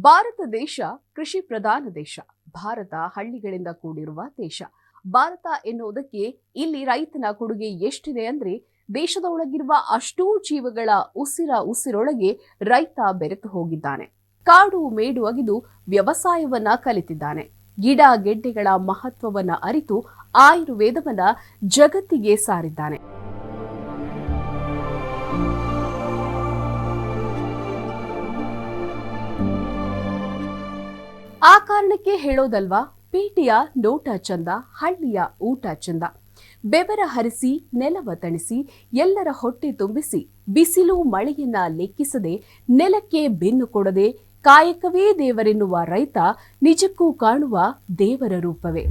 ಭಾರತ ದೇಶ ಕೃಷಿ ಪ್ರಧಾನ ದೇಶ. ಭಾರತ ಹಳ್ಳಿಗಳಿಂದ ಕೂಡಿರುವ ದೇಶ. ಭಾರತ ಎನ್ನುವುದಕ್ಕೆ ಇಲ್ಲಿ ರೈತನ ಕೊಡುಗೆ ಎಷ್ಟಿದೆ ಅಂದ್ರೆ ದೇಶದ ಒಳಗಿರುವ ಅಷ್ಟೂ ಜೀವಗಳ ಉಸಿರ ಉಸಿರೊಳಗೆ ರೈತ ಬೆರೆತು ಹೋಗಿದ್ದಾನೆ. ಕಾಡು ಮೇಡು ಅಗಿದು ವ್ಯವಸಾಯವನ್ನ ಕಲಿತಿದ್ದಾನೆ. ಗಿಡ ಗೆಡ್ಡೆಗಳ ಮಹತ್ವವನ್ನ ಅರಿತು ಆಯುರ್ವೇದವನ್ನ ಜಗತ್ತಿಗೆ ಸಾರಿದ್ದಾನೆ. ಕಾರಣಕ್ಕೆ ಹೇಳೋದಲ್ವಾ? ಪೇಟೆಯ ನೋಟ ಚಂದ, ಹಳ್ಳಿಯ ಊಟ ಚಂದ. ಬೆವರ ಹರಿಸಿ, ನೆಲವ ತಣಿಸಿ, ಎಲ್ಲರ ಹೊಟ್ಟೆ ತುಂಬಿಸಿ, ಬಿಸಿಲು ಮಳೆಯನ್ನ ಲೆಕ್ಕಿಸದೆ, ನೆಲಕ್ಕೆ ಬೆನ್ನು ಕೊಡದೆ, ಕಾಯಕವೇ ದೇವರೆನ್ನುವ ರೈತ ನಿಜಕ್ಕೂ ಕಾಣುವ ದೇವರ ರೂಪವೇ.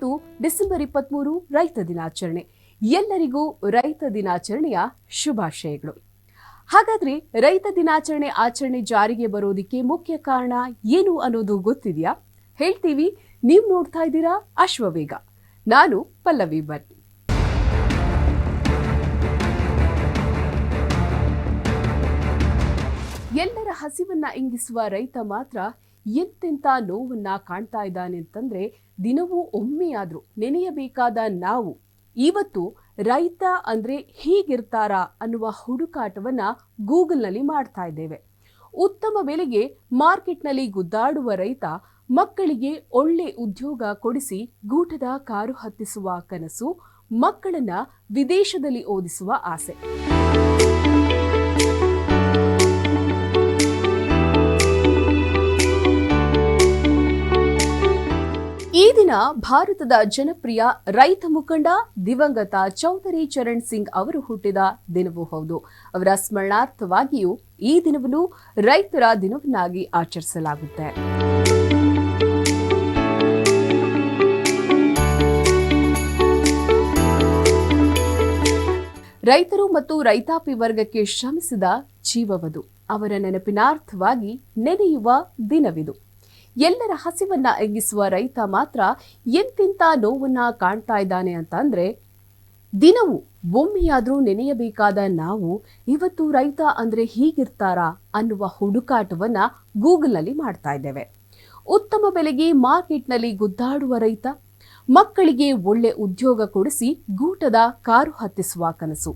ಇವತ್ತು ಡಿಸೆಂಬರ್ ಇಪ್ಪತ್ಮೂರು ರೈತ ದಿನಾಚರಣೆ. ಎಲ್ಲರಿಗೂ ರೈತ ದಿನಾಚರಣೆಯ ಶುಭಾಶಯಗಳು. ಹಾಗಾದ್ರೆ ರೈತ ದಿನಾಚರಣೆ ಆಚರಣೆ ಜಾರಿಗೆ ಬರೋದಿಕ್ಕೆ ಮುಖ್ಯ ಕಾರಣ ಏನು ಅನ್ನೋದು ಗೊತ್ತಿದೆಯಾ? ಹೇಳ್ತೀವಿ, ನೀವು ನೋಡ್ತಾ ಇದ್ದೀರಾ ಅಶ್ವವೇಗ ನಾನು ಪಲ್ಲವಿ ಭಟ್. ಎಲ್ಲರ ಹಸಿವನ್ನ ಇಂಗಿಸುವ ರೈತ ಮಾತ್ರ ಎಂತೆಂತ ನೋವನ್ನ ಕಾಣ್ತಾ ಇದ್ದಾನೆ ಅಂತಂದ್ರೆ ದಿನವೂ ಒಮ್ಮೆಯಾದರೂ ನೆನೆಯಬೇಕಾದ ನಾವು. ಇವತ್ತು ರೈತ ಅಂದ್ರೆ ಹೀಗಿರ್ತಾರಾ ಅನ್ನುವ ಹುಡುಕಾಟವನ್ನ ಗೂಗಲ್ನಲ್ಲಿ ಮಾಡ್ತಾ ಇದ್ದೇವೆ. ಉತ್ತಮ ಬೆಲೆಗೆ ಮಾರ್ಕೆಟ್ನಲ್ಲಿ ಗುದ್ದಾಡುವ ರೈತ ಮಕ್ಕಳಿಗೆ ಒಳ್ಳೆ ಉದ್ಯೋಗ ಕೊಡಿಸಿ ಗೂಟದ ಕಾರು ಹತ್ತಿಸುವ ಕನಸು ಮಕ್ಕಳನ್ನ ವಿದೇಶದಲ್ಲಿ ಓದಿಸುವ ಆಸೆ. ಭಾರತದ ಜನಪ್ರಿಯ ರೈತ ಮುಖಂಡ ದಿವಂಗತ ಚೌಧರಿ ಚರಣ್ ಸಿಂಗ್ ಅವರು ಹುಟ್ಟಿದ ದಿನವೂ ಹೌದು. ಅವರ ಸ್ಮರಣಾರ್ಥವಾಗಿಯೂ ಈ ದಿನವನ್ನು ರೈತರ ದಿನವನ್ನಾಗಿ ಆಚರಿಸಲಾಗುತ್ತೆ. ರೈತರು ಮತ್ತು ರೈತಾಪಿ ವರ್ಗಕ್ಕೆ ಶ್ರಮಿಸಿದ ಜೀವವದು. ಅವರ ನೆನಪಿನಾರ್ಥವಾಗಿ ನೆನೆಯುವ ದಿನವಿದು. ಎಲ್ಲರ ಹಸಿವನ್ನ ಎಗ್ಗಿಸುವ ರೈತ ಮಾತ್ರ ಎಂತಿಂತ ನೋವನ್ನ ಕಾಣ್ತಾ ಇದ್ದಾನೆ ಅಂತ ಅಂದ್ರೆ ದಿನವೂ ಒಮ್ಮೆಯಾದರೂ ನೆನೆಯಬೇಕಾದ ನಾವು ಇವತ್ತು ರೈತ ಅಂದ್ರೆ ಹೀಗಿರ್ತಾರಾ ಅನ್ನುವ ಹುಡುಕಾಟವನ್ನ ಗೂಗಲ್ನಲ್ಲಿ ಮಾಡ್ತಾ ಇದ್ದೇವೆ. ಉತ್ತಮ ಬೆಲೆಗೆ ಮಾರ್ಕೆಟ್ನಲ್ಲಿ ಗುದ್ದಾಡುವ ರೈತ, ಮಕ್ಕಳಿಗೆ ಒಳ್ಳೆ ಉದ್ಯೋಗ ಕೊಡಿಸಿ ಗೂಟದ ಕಾರು ಹತ್ತಿಸುವ ಕನಸು.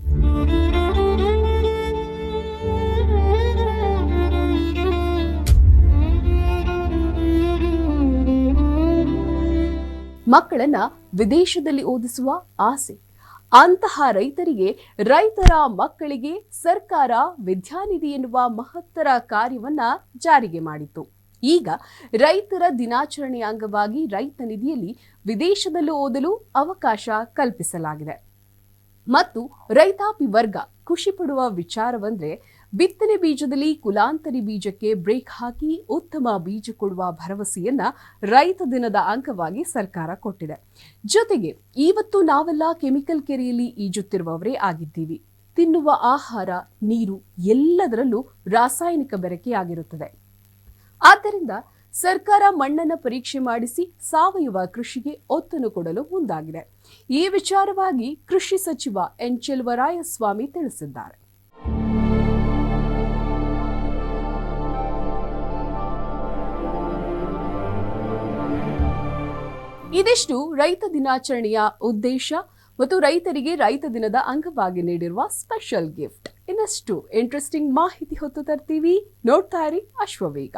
ಮಕ್ಕಳನ್ನ ವಿದೇಶದಲ್ಲಿ ಓದಿಸುವ ಆಸೆ. ಅಂತಹ ರೈತರಿಗೆ ರೈತರ ಮಕ್ಕಳಿಗೆ ಸರ್ಕಾರ ವಿದ್ಯಾನಿಧಿ ಎನ್ನುವ ಮಹತ್ತರ ಕಾರ್ಯವನ್ನ ಜಾರಿಗೆ ಮಾಡಿತ್ತು. ಈಗ ರೈತರ ದಿನಾಚರಣೆಯ ಅಂಗವಾಗಿ ರೈತ ನಿಧಿಯಲ್ಲಿ ವಿದೇಶದಲ್ಲೂ ಓದಲು ಅವಕಾಶ ಕಲ್ಪಿಸಲಾಗಿದೆ. ಮತ್ತು ರೈತಾಪಿ ವರ್ಗ ಖುಷಿ ಪಡುವ ವಿಚಾರವಂದ್ರೆ ಬಿತ್ತನೆ ಬೀಜದಲ್ಲಿ ಕುಲಾಂತರಿ ಬೀಜಕ್ಕೆ ಬ್ರೇಕ್ ಹಾಕಿ ಉತ್ತಮ ಬೀಜ ಕೊಡುವ ಭರವಸೆಯನ್ನ ರೈತ ದಿನದ ಅಂಗವಾಗಿ ಸರ್ಕಾರ ಕೊಟ್ಟಿದೆ. ಜೊತೆಗೆ ಇವತ್ತು ನಾವೆಲ್ಲ ಕೆಮಿಕಲ್ ಕೆರೆಯಲ್ಲಿ ಈಜುತ್ತಿರುವವರೇ ಆಗಿದ್ದೀವಿ. ತಿನ್ನುವ ಆಹಾರ, ನೀರು ಎಲ್ಲದರಲ್ಲೂ ರಾಸಾಯನಿಕ ಬೆರಕೆಯಾಗಿರುತ್ತದೆ ಆದ್ದರಿಂದ ಸರ್ಕಾರ ಮಣ್ಣನ್ನು ಪರೀಕ್ಷೆ ಮಾಡಿಸಿ ಸಾವಯವ ಕೃಷಿಗೆ ಒತ್ತನ್ನು ಕೊಡಲು ಮುಂದಾಗಿದೆ. ಈ ವಿಚಾರವಾಗಿ ಕೃಷಿ ಸಚಿವ ಎನ್ ಚೆಲ್ವರಾಯಸ್ವಾಮಿ ತಿಳಿಸಿದ್ದಾರೆ. ಇದಿಷ್ಟು ರೈತ ದಿನಾಚರಣೆಯ ಉದ್ದೇಶ ಮತ್ತು ರೈತರಿಗೆ ರೈತ ದಿನದ ಅಂಗವಾಗಿ ನೀಡಿರುವ ಸ್ಪೆಷಲ್ ಗಿಫ್ಟ್. ಇನ್ನಷ್ಟು ಇಂಟ್ರೆಸ್ಟಿಂಗ್ ಮಾಹಿತಿ ಹೊತ್ತು ತರ್ತೀವಿ. ನೋಡ್ತಾ ಇರಿ ಅಶ್ವವೇಗ.